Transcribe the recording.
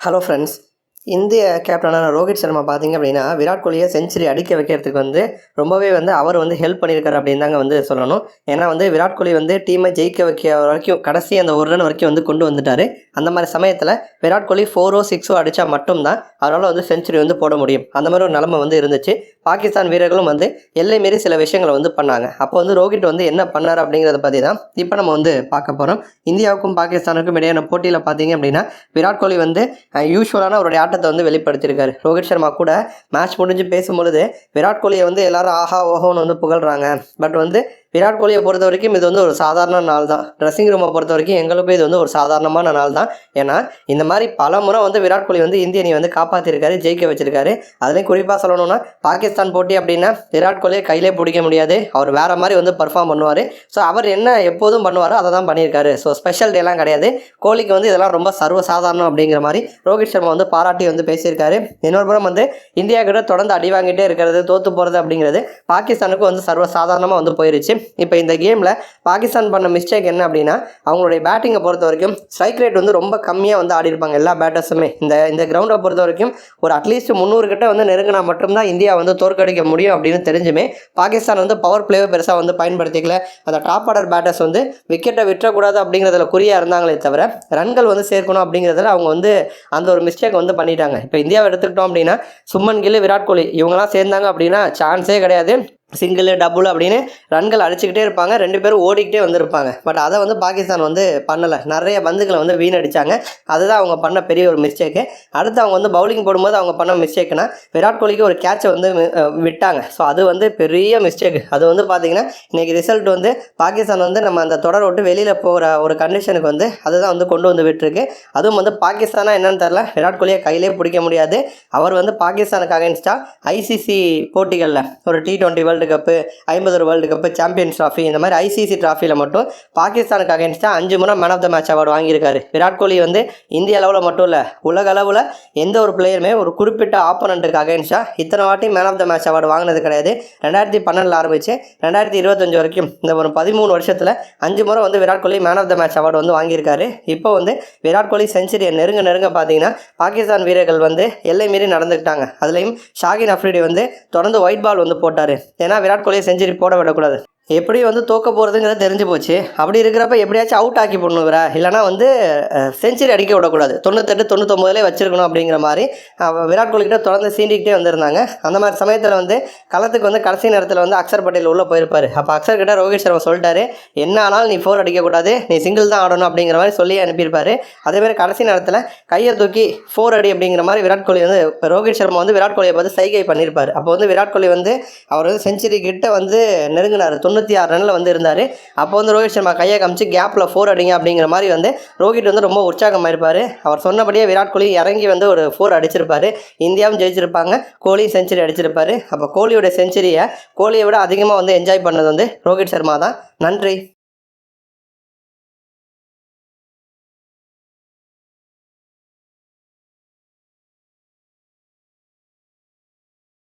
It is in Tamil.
ஹலோ ஃப்ரெண்ட்ஸ் இந்திய கேப்டனான ரோஹித் சர்மா பார்த்தீங்க அப்படின்னா விராட் கோலியை செஞ்சுரி அடிக்க வைக்கிறதுக்கு வந்து ரொம்பவே வந்து அவர் வந்து ஹெல்ப் பண்ணியிருக்காரு அப்படின்னு தாங்க வந்து சொல்லணும். ஏன்னா வந்து விராட் கோலி வந்து டீமை ஜெயிக்க வைக்க வரைக்கும் கடைசி அந்த ஒரு ரன் வரைக்கும் வந்து கொண்டு வந்துட்டார். அந்த மாதிரி சமயத்தில் விராட் கோலி ஃபோரோ சிக்ஸோ அடித்தா மட்டும்தான் அவரால் வந்து செஞ்சுரி வந்து போட முடியும். அந்த மாதிரி ஒரு நிலமை வந்து இருந்துச்சு. பாகிஸ்தான் வீரர்களும் வந்து எல்லை மீறி சில விஷயங்களை வந்து பண்ணாங்க. அப்போ வந்து ரோஹித் வந்து என்ன பண்ணார் அப்படிங்கிறத பற்றி தான் இப்போ நம்ம வந்து பார்க்க போகிறோம் இந்தியாவுக்கும் பாகிஸ்தானுக்கும் இடையான போட்டியில் பார்த்தீங்க அப்படின்னா விராட் கோலி வந்து யூஸ்வலான அவருடைய ஆட்டத்தை வந்து வெளிப்படுத்தியிருக்காரு. ரோஹித் சர்மா கூட மேட்ச் முடிஞ்சு பேசும்பொழுது விராட் கோலியை வந்து எல்லாரும் ஆஹா ஓஹோன்னு வந்து புகழ்றாங்க. பட் வந்து விராட் கோலியை பொறுத்த வரைக்கும் இது வந்து ஒரு சாதாரண நாள் தான் ட்ரெஸ்ஸிங் ரூமை பொறுத்த வரைக்கும் எங்களுக்கும் இது வந்து ஒரு சாதாரணமான நாள் தான் ஏன்னா இந்த மாதிரி பல முறை வந்து விராட் கோலி வந்து இந்திய அணி வந்து காப்பாற்றிருக்காரு ஜெயிக்க வச்சிருக்காரு. அதுலேயும் குறிப்பாக சொல்லணும்னா பாகிஸ்தான் போட்டி அப்படின்னா விராட் கோலியை கையிலே பிடிக்க முடியாது. அவர் வேற மாதிரி வந்து பர்ஃபார்ம் பண்ணுவார். ஸோ அவர் என்ன எப்போதும் பண்ணுவாரோ அதை தான் பண்ணியிருக்காரு. ஸோ ஸ்பெஷல் டேலாம் கிடையாது. கோலிக்கு வந்து இதெல்லாம் ரொம்ப சர்வ சாதாரணம் அப்படிங்கிற மாதிரி ரோஹித் சர்மா வந்து பாராட்டி வந்து பேசியிருக்காரு. இன்னொரு புறம் வந்து இந்தியா கிட்ட தொடர்ந்து அடி வாங்கிட்டே இருக்கிறது தோற்று போகிறது அப்படிங்கிறது பாகிஸ்தானுக்கு வந்து சர்வ சாதாரணமாக வந்து போயிருச்சு. இப்போ இந்த கேமில் பாகிஸ்தான் பண்ண மிஸ்டேக் என்ன அப்படின்னா அவங்களுடைய பேட்டிங்கை பொறுத்த வரைக்கும் ஸ்ட்ரைக் ரேட் வந்து ரொம்ப கம்மியாக வந்து ஆடி இருப்பாங்க எல்லா பேட்டர்ஸுமே இந்த இந்த கிரவுண்டை பொறுத்த வரைக்கும் ஒரு அட்லீஸ்ட் முந்நூறு கிட்ட வந்து நெருங்கினா மட்டும்தான் இந்தியா வந்து தோற்கடிக்க முடியும் அப்படின்னு தெரிஞ்சுமே பாகிஸ்தான் வந்து பவர் பிளேவை பெருசாக வந்து பயன்படுத்திக்கல. அந்த டாப் ஆர்டர் பேட்டர்ஸ் வந்து விக்கெட்டை விட்டுறக்கூடாது அப்படிங்கிறதுல குறியாக இருந்தாங்களே தவிர ரன்கள் வந்து சேர்க்கணும் அப்படிங்கிறதுல அவங்க வந்து அந்த ஒரு மிஸ்டேக் வந்து பண்ணிட்டாங்க. இப்போ இந்தியாவை எடுத்துக்கிட்டோம் அப்படின்னா சும்மன் கில் விராட் கோலி இவங்கெல்லாம் சேர்ந்தாங்க அப்படின்னா சான்ஸே கிடையாது. சிங்கிள் டபுள் அப்படின்னு ரன்கள் அடிச்சுக்கிட்டே இருப்பாங்க. ரெண்டு பேரும் ஓடிக்கிட்டே வந்திருப்பாங்க. பட் அதை வந்து பாகிஸ்தான் வந்து பண்ணலை. நிறைய பந்துகளை வந்து வீணடிச்சாங்க. அதுதான் அவங்க பண்ண பெரிய ஒரு மிஸ்டேக்கு அடுத்து அவங்க வந்து பவுலிங் போடும்போது அவங்க பண்ண மிஸ்டேக்னா விராட் கோலிக்கு ஒரு கேட்சை வந்து விட்டாங்க. ஸோ அது வந்து பெரிய மிஸ்டேக் அது வந்து பார்த்தீங்கன்னா இன்றைக்கி ரிசல்ட் வந்து பாகிஸ்தான் வந்து நம்ம அந்த தொடர் விட்டு வெளியில் போகிற ஒரு கண்டிஷனுக்கு வந்து அதுதான் வந்து கொண்டு வந்து விட்டுருக்கு. அதுவும் வந்து பாகிஸ்தானா என்னன்னு தெரில விராட் கோலியை கையிலே பிடிக்க முடியாது. அவர் வந்து பாகிஸ்தானுக்கு அகேன்ஸ்டாக ஐசிசி போட்டிகளில் ஒரு டி ட்வெண்ட்டி வேர்ல்டு கப்பு ஐம்பது வேர்ல்டு கப்பு சாம்பியன்ஸ் ட்ராஃபி இந்த மாதிரி ஐசிசி ட்ராஃபியில் மட்டும் பாகிஸ்தானுக்கு அகேன்ஸ்டாக அஞ்சு முறை man of the match award வாங்கியிருக்காரு. விராட் கோலி வந்து இந்திய அளவில் மட்டும் இல்லை உலக அளவில் எந்த ஒரு பிளேயருமே ஒரு குறிப்பிட்ட ஆப்போனண்ட்டுக்கு அகைன்ஸ்டாக இத்தனை வாட்டி man of the match award வாங்கினது கிடையாது. ரெண்டாயிரத்தி பன்னெண்டில் ஆரம்பித்து ரெண்டாயிரத்தி இருபத்தஞ்சு வரைக்கும் இந்த ஒரு பதிமூணு வருஷத்தில் அஞ்சு முறை வந்து Virat Kohli man of the match award வந்து வாங்கியிருக்காரு. இப்போ வந்து விராட் கோலி செஞ்சுரியை நெருங்க நெருங்க பார்த்தீங்கன்னா பாகிஸ்தான் வீரர்கள் வந்து எல்லை மீறி நடந்துக்கிட்டாங்க. அதுலேயும் ஷாகின் அஃப்ரிடி வந்து தொடர்ந்து ஒயிட் பால் வந்து போட்டார். ஏன்னா விராட் கோலியை செஞ்சுரி போட விடக்கூடாது. எப்படி வந்து தோக்க போகிறதுங்கிறது தெரிஞ்சு போச்சு. அப்படி இருக்கிறப்ப எப்படியாச்சும் அவுட் ஆக்கி போடணுங்கிற இல்லைனா வந்து செஞ்சுரி அடிக்க விடக்கூடாது. தொண்ணூத்தெட்டு தொண்ணூத்தொம்பதுலேயே வச்சிருக்கணும் அப்படிங்கிற மாதிரி விராட் கோலிக்கிட்ட தொடர்ந்து சீண்டிக்கிட்டே வந்திருந்தாங்க. அந்த மாதிரி சமயத்தில் வந்து களத்துக்கு வந்து கடைசி நேரத்தில் வந்து அக்ஷர் பட்டேல் உள்ளே போயிருப்பார். அப்போ அக்ஷர் கிட்ட ரோஹித் சர்மா சொல்லிட்டாரு என்ன ஆனாலும் நீ ஃபோர் அடிக்கக்கூடாது. நீ சிங்கிள் தான் ஆடணும் அப்படிங்கிற மாதிரி சொல்லி அனுப்பியிருப்பாரு. அதேமாதிரி கடைசி நேரத்தில் கையை தூக்கி ஃபோர் அடி அப்படிங்கிற மாதிரி விராட் கோலி வந்து ரோஹித் சர்மா வந்து விராட் கோலியை பார்த்து சைகை பண்ணியிருப்பார். அப்போ வந்து விராட் கோலி வந்து அவர் வந்து செஞ்சுரி கிட்ட வந்து நெருங்கினார். தொண்ணூற்றி ஆறு ரனில் வந்து இருந்தார். அப்போ வந்து ரோஹித் சர்மா கையை காமிச்சு கேப்பில் ஃபோர் அடிங்க அப்படிங்கிற மாதிரி வந்து ரோஹித் வந்து ரொம்ப உற்சாகமாயிருப்பார். அவர் சொன்னபடியே விராட் கோலி இறங்கி வந்து ஒரு ஃபோர் அடிச்சிருப்பார். இந்தியாவும் ஜெயிச்சிருப்பாங்க. கோலியும் செஞ்சுரி அடிச்சிருப்பாரு. அப்போ கோலியோட செஞ்சுரியை கோலியை விட அதிகமாக வந்து என்ஜாய் பண்ணது வந்து ரோஹித் சர்மா தான். நன்றி.